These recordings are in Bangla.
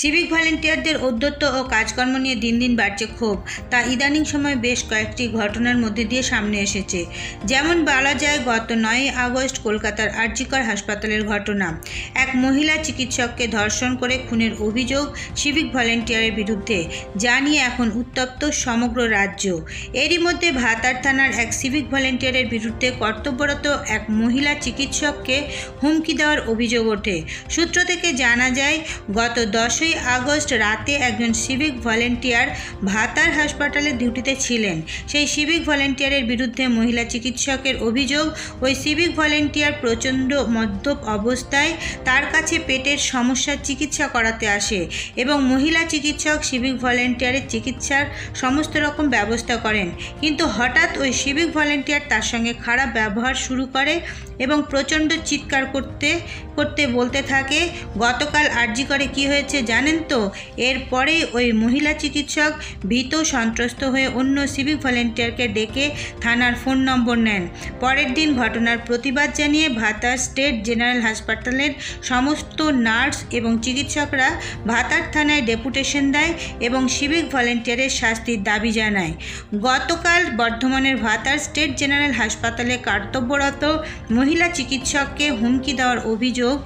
সিভিক ভলেন্টিয়ারদের উদ্যত্ত ও কাজকর্ম নিয়ে দিন দিন বাড়ছে ক্ষোভ। তা ইদানিং সময় বেশ কয়েকটি ঘটনার মধ্যে দিয়ে সামনে এসেছে। যেমন বলা যায় গত নয়ই আগস্ট কলকাতার আরজিকর হাসপাতালের ঘটনা। এক মহিলা চিকিৎসককে ধর্ষণ করে খুনের অভিযোগ সিভিক ভলেন্টিয়ারের বিরুদ্ধে, যা নিয়ে এখন উত্তপ্ত সমগ্র রাজ্য। এরই মধ্যে ভাতার থানার এক সিভিক ভলেন্টিয়ারের বিরুদ্ধে কর্তব্যরত এক মহিলা চিকিৎসককে হুমকি দেওয়ার অভিযোগ ওঠে। সূত্র থেকে জানা যায়, গত দশই আগস্ট রাতে একজন সিভিক ভলেন্টিয়ার ভাতার হাসপাতালে ডিউটিতে ছিলেন। সেই সিভিক ভলেন্টিয়ারের বিরুদ্ধে মহিলা চিকিৎসকের অভিযোগ, ওই সিভিক ভলেন্টিয়ার প্রচণ্ড মদ্যপ অবস্থায় তার কাছে পেটের সমস্যার চিকিৎসা করাতে আসে এবং মহিলা চিকিৎসক সিভিক ভলেন্টিয়ারের চিকিৎসার সমস্ত রকম ব্যবস্থা করেন। কিন্তু হঠাৎ ওই সিভিক ভলেন্টিয়ার তার সঙ্গে খারাপ ব্যবহার শুরু করে এবং প্রচণ্ড চিৎকার করতে করতে বলতে থাকে, গতকাল আরজি করে কি হয়েছে জানেন তো, এরপরে ওই মহিলা চিকিৎসক ভীত সন্ত্রস্ত হয়ে অন্য সিভিক ভলেন্টিয়ারকে ডেকে থানার ফোন নম্বর নেন। পরের দিন ঘটনার প্রতিবাদ জানিয়ে ভাতার স্টেট জেনারেল হাসপাতালের সমস্ত নার্স এবং চিকিৎসকরা ভাতার থানায় ডেপুটেশন দেয় এবং সিভিক ভলেন্টিয়ারের শাস্তির দাবি জানায়। গতকাল বর্ধমানের ভাতার স্টেট জেনারেল হাসপাতালে কর্তব্যরত মহিলা চিকিৎসককে হুমকি দেওয়ার অভিযোগ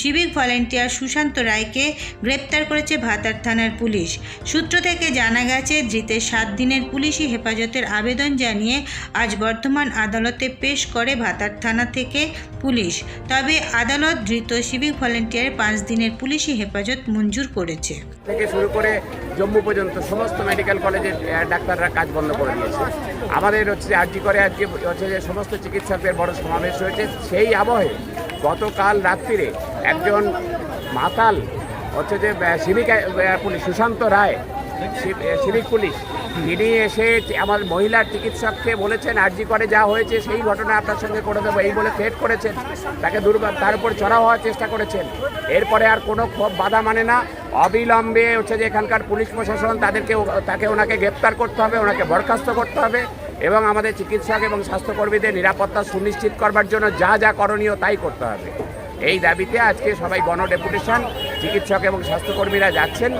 সিভিক ভলেন্টিয়ার সুশান্ত রায়কে গ্রেপ্তার করেছে ভাতার থানার পুলিশ। সূত্র থেকে জানা গেছে, ধৃতের সাত দিনের পুলিশি হেফাজতের আবেদন জানিয়ে আজ বর্ধমান আদালতে পেশ করে ভাতার থানা থেকে পুলিশ। তবে আদালত ধৃত সিভিক ভলেন্টিয়ারের পাঁচ দিনের পুলিশি হেফাজত মঞ্জুর করেছে। থেকে শুরু করে জম্মু পর্যন্ত সমস্ত মেডিকেল কলেজের ডাক্তাররা কাজ বন্ধ করে দিয়েছে। আমাদের হচ্ছে আরজি করে আজকে হচ্ছে যে সমস্ত চিকিৎসকদের বড় সমাবেশ হয়েছে। সেই আবহে গতকাল রাত্রিরে একজন মাতাল হচ্ছে যে civic police, Sushanta Roy civic police, তিনি এসে আমার মহিলার চিকিৎসককে বলেছেন, আরজি করে যা হয়েছে, সেই ঘটনা আপনার সঙ্গে করে দেবো, এই বলে থ্রেট করেছেন। তাকে দুর্বা তার উপর চড়াও হওয়ার চেষ্টা করেছেন। এরপরে আর কোনো ক্ষোভ বাধা মানে না, অবিলম্বে হচ্ছে যে, এখানকার পুলিশ প্রশাসন তাদেরকে তাকে ওনাকে গ্রেপ্তার করতে হবে, ওনাকে বরখাস্ত করতে হবে এবং আমাদের চিকিৎসক এবং স্বাস্থ্যকর্মীদের নিরাপত্তা সুনিশ্চিত করবার জন্য যা যা করণীয় তাই করতে হবে। এই দাবিতে আজকে সবাই গণ ডেপুটেশন চিকিৎসক এবং স্বাস্থ্যকর্মীরা যাচ্ছেন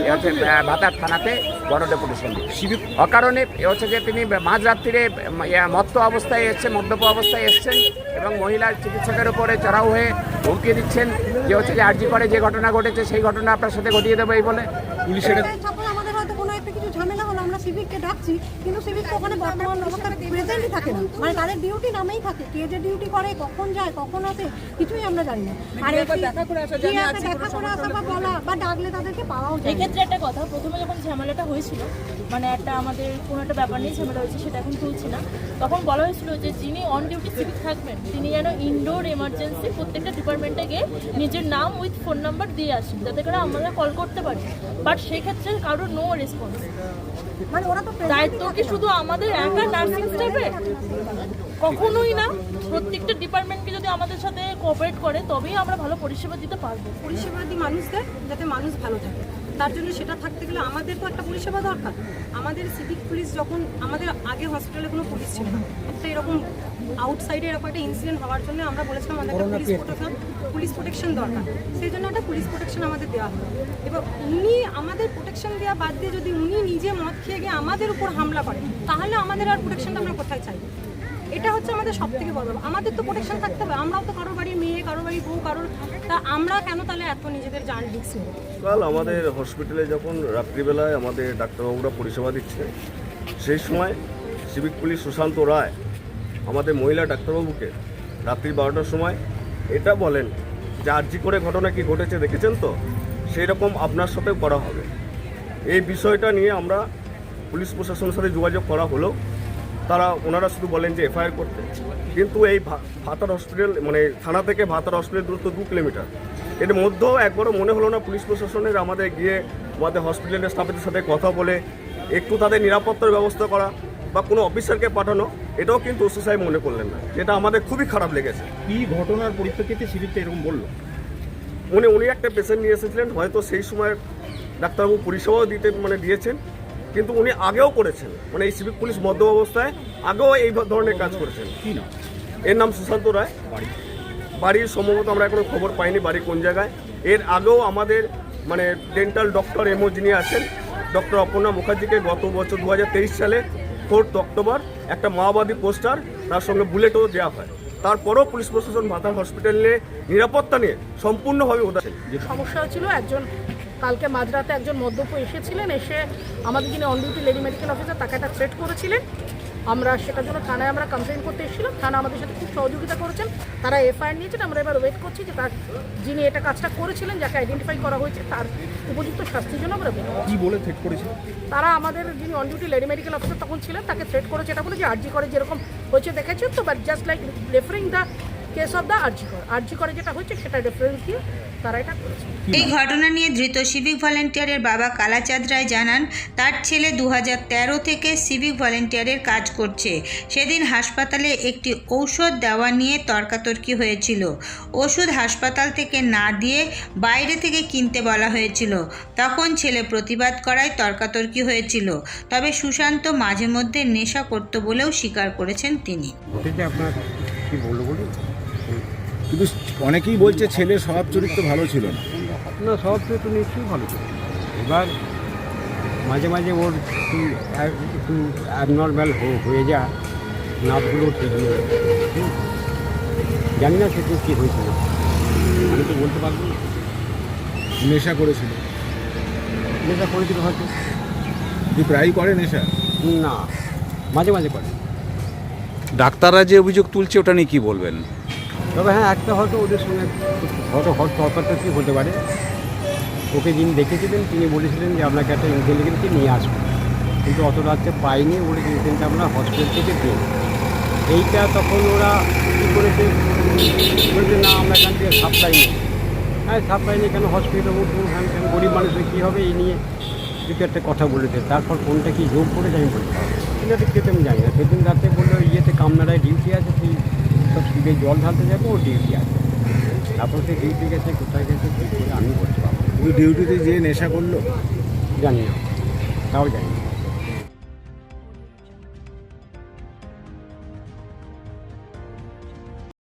এ হচ্ছে ভাতার থানাতে গণ ডেপুটেশন শিবির অকারণে এ হচ্ছে যে তিনি মাঝরাত্রিরে মত্ত অবস্থায় এসছেন মদ্যপ অবস্থায় এসছেন এবং মহিলার চিকিৎসকের উপরে চড়াও হয়ে হুমকি দিচ্ছেন যে হচ্ছে যে আর্জি করে যে ঘটনা ঘটেছে সেই ঘটনা আপনার সাথে ঘটিয়ে দেবে এই বলে। পুলিশের তারপর আমাদের হয়তো কোনো একটা ঝামেলা হলো আমরা সিভিককে ডাকছি কিন্তু সিভিক তো ওখানে বর্তমান অবস্থা প্রেজেন্টই থাকে না। মানে তাদের ডিউটি নামেই থাকে। কে যে ডিউটি করে কখন যায় কখন আসে কিছুই আমরা জানি না। আর জানি আজকে দেখা করে আসা বা বলা বা ডাকলে তাদেরকে পাওয়াও যায়। এক্ষেত্রে একটা কথা প্রথমে যখন ঝামেলাটা হয়েছিল মানে একটা আমাদের কোনো একটা ব্যাপার নিয়ে ঝামেলা হয়েছে সেটা এখন তুলছি না। তখন বলা হয়েছিল যে যিনি অন ডিউটি সিভিক থাকবেন তিনি যেন ইনডোর এমার্জেন্সি প্রত্যেকটা ডিপার্টমেন্টে গিয়ে নিজের নাম উইথ ফোন নাম্বার দিয়ে আসেন যাতে করে আমরা কল করতে পারি। বাট সেক্ষেত্রে কারোর নো রেসপন্স মানে ওরা তো দায়িত্ব কি শুধু আমাদের একা নার্সিং স্টাফের কখনোই না। প্রত্যেকটা ডিপার্টমেন্টকে যদি আমাদের সাথে কোঅপারেট করে তবেই আমরা ভালো পরিষেবা দিতে পারব। পরিষেবাদি মানুষদের যাতে মানুষ ভালো থাকে। তার জন্য সেটা থাকতে গেলে আমাদের তো একটা পরিষেবা দরকার। আমাদের সিভিক পুলিশ যখন আমাদের আগে হসপিটালে কোনো পুলিশ ছিল না একটা এরকম আউটসাইডে এরকম একটা ইনসিডেন্ট হওয়ার জন্য আমরা বলেছিলাম আমাদের একটা পুলিশ প্রোটেকশন পুলিশ প্রোটেকশন দরকার। সেই জন্য একটা পুলিশ প্রোটেকশন আমাদের দেওয়া হলো। এবার উনি আমাদের প্রোটেকশন দেওয়া বাদ দিয়ে যদি উনি নিজে মদ খেয়ে গিয়ে আমাদের উপর হামলা করেন তাহলে আমাদের আর প্রোটেকশনটা আমরা কোথায় চাই এটা হচ্ছে আমাদের সব থেকে বড় আমাদের তো প্রোটেকশন থাকতে হবে। আমরাও তো কারোর বাড়ির মেয়ে, কারোর বাড়ির বউ, কারোর তা আমরা কেন তাহলে এত নিজেদের জান রিক্স কাল আমাদের হসপিটালে যখন রাত্রিবেলায় আমাদের ডাক্তারবাবুরা পরিষেবা দিচ্ছে, সেই সময় সিভিক পুলিশ সুশান্ত রায়, আমাদের মহিলা ডাক্তারবাবুকে রাত্রি বারোটার সময় এটা বলেন যে আর্জি করে ঘটনা কি ঘটেছে দেখেছেন তো? সেই রকম আপনার সাথেও করা হবে। এই বিষয়টা নিয়ে আমরা পুলিশ প্রশাসনের সাথে যোগাযোগ করা হলো। তারা ওনারা শুধু বলেন যে এফআইআর করতে। কিন্তু এই ভাতার হসপিটাল মানে থানা থেকে ভাতার হসপিটাল দূরত্ব দু কিলোমিটার। এর মধ্যেও একবারও মনে হলো না পুলিশ প্রশাসনের আমাদের গিয়ে আমাদের হসপিটালের স্টাফের সাথে কথা বলে একটু তাদের নিরাপত্তার ব্যবস্থা করা বা কোনো অফিসারকে পাঠানো এটাও কিন্তু ওসি সাহেব মনে করলেন না। যেটা আমাদের খুবই খারাপ লেগেছে। কি ঘটনার পরিপ্রেক্ষিতে শিবিরটা এরকম বলল? উনি উনি একটা পেশেন্ট নিয়ে এসেছিলেন হয়তো সেই সময় ডাক্তারবাবু পরিষেবাও দিতে মানে দিয়েছেন। কিন্তু উনি আগেও করেছেন। মানে এই সিভিক পুলিশ মধ্য অবস্থায় আগেও এই ধরনের কাজ করেছেন। কি না এর নাম সুশান্ত রায়। বাড়ি? বাড়ির সম্ভবত আমরা এখনও খবর পাইনি বাড়ি কোন জায়গায়। এর আগেও আমাদের মানে ডেন্টাল ডক্টর এমও যিনি আছেন ডক্টর অপর্ণা মুখার্জিকে গত বছর দু হাজার তেইশ সালে ফোর্থ অক্টোবর একটা মাওবাদী পোস্টার তার সঙ্গে বুলেটও দেওয়া হয়। তারপরেও পুলিশ প্রশাসন মাতার হসপিটালে নিরাপত্তা নিয়ে সম্পূর্ণভাবে উদাসীন। সমস্যা হচ্ছিল একজন কালকে মাঝরাতে একজন মদ্যপ এসেছিলেন এসে আমাদের যিনি on duty lady medical officer তাকে একটা থ্রেট করেছিলেন। আমরা সেটার জন্য থানায় আমরা কমপ্লেন করতে এসেছিলাম। থানা আমাদের সাথে খুব সহযোগিতা করেছেন। তারা এফআইআর নিয়েছেন। আমরা এবার ওয়েট করছি যে তার যিনি এটা কাজটা করেছিলেন যাকে আইডেন্টিফাই করা হয়েছে তার উপযুক্ত শাস্তির জন্য আমরা। কি বলে থ্রেট করেছে তারা আমাদের যিনি on duty lady medical officer তখন ছিলেন তাকে থ্রেট করেছে। এটা বলে যে আরজি করে যেরকম হয়েছে দেখেছেন তো? But just like referring the case of the RG Kar RG করে যেটা হয়েছে সেটা রেফারেন্স দিয়ে তারা এটা করেছে। এই ঘটনা নিয়ে ধৃত সিভিক ভলেন্টিয়ারের বাবা কালাচাঁদ রায় জানান তার ছেলে দু হাজার তেরো থেকে সিভিক ভলেন্টিয়ারের কাজ করছে। সেদিন হাসপাতালে একটি ঔষধ দেওয়া নিয়ে তর্কাতর্কি হয়েছিল। ওষুধ হাসপাতাল থেকে না দিয়ে বাইরে থেকে কিনতে বলা হয়েছিল। তখন ছেলে প্রতিবাদ করায় তর্কাতর্কি হয়েছিল। তবে সুশান্ত মাঝে মধ্যে নেশা করত বলেও স্বীকার করেছেন তিনি। আপনার কি বলব? অনেকেই বলছে ছেলে স্বভাব চরিত্র ভালো ছিল না। না সব তো তো নিশ্চয়ই ভালো ছিল। এবার মাঝে মাঝে ওর একটু এক- একটু অ্যাবনর্ম্যাল হয়ে যায় নাপগুলো ঠিক নেই জানি না সেটা কী হয়েছিল। আমি তো বলতে পারব না। নেশা করেছিল। নেশা করেছিল হয়তো। তুই প্রায়ই করে নেশা? না মাঝে মাঝে করে। ডাক্তাররা যে অভিযোগ তুলছে ওটা নিয়ে কী বলবেন? তবে হ্যাঁ একটা হয়তো ওদের সঙ্গে হয়তো হট তর্কাতর্কি হতে পারে। ওকে যিনি দেখেছিলেন, তিনি বলেছিলেন যে আপনাকে একটা ইন্টেলিজেন্সকে নিয়ে আসবেন কিন্তু অত রাত্রে পাইনি বলে ইন্টেলিজেন্স আমরা হসপিটাল থেকে পেয়ে এইটা তখন ওরা কী করেছে? বলছে, না, আমরা এখান থেকে সাপ্লাই নেই। হ্যাঁ সাপ্লাই নেই কেন? হসপিটালে উঠবো হ্যাঁ কেন গরিব মানুষের কী হবে? এই নিয়ে দুটো একটা কথা বলেছে। তারপর কোনটা কি যোগ করেছে আমি বলতে। এটা ঠিক আমি জানি না। সেদিন রাতে বলল, ইয়েতে কামনারায় ডিউটি আছে তুই সব শিবে জল ঢালতে যাব ও ডিউটি আছে। তারপর সে ডিউটি গেছে কোথায় গেছে আমি বলতে পারব না। ডিউটিতে যে নেশা করল? জানি না। তাও জানি না।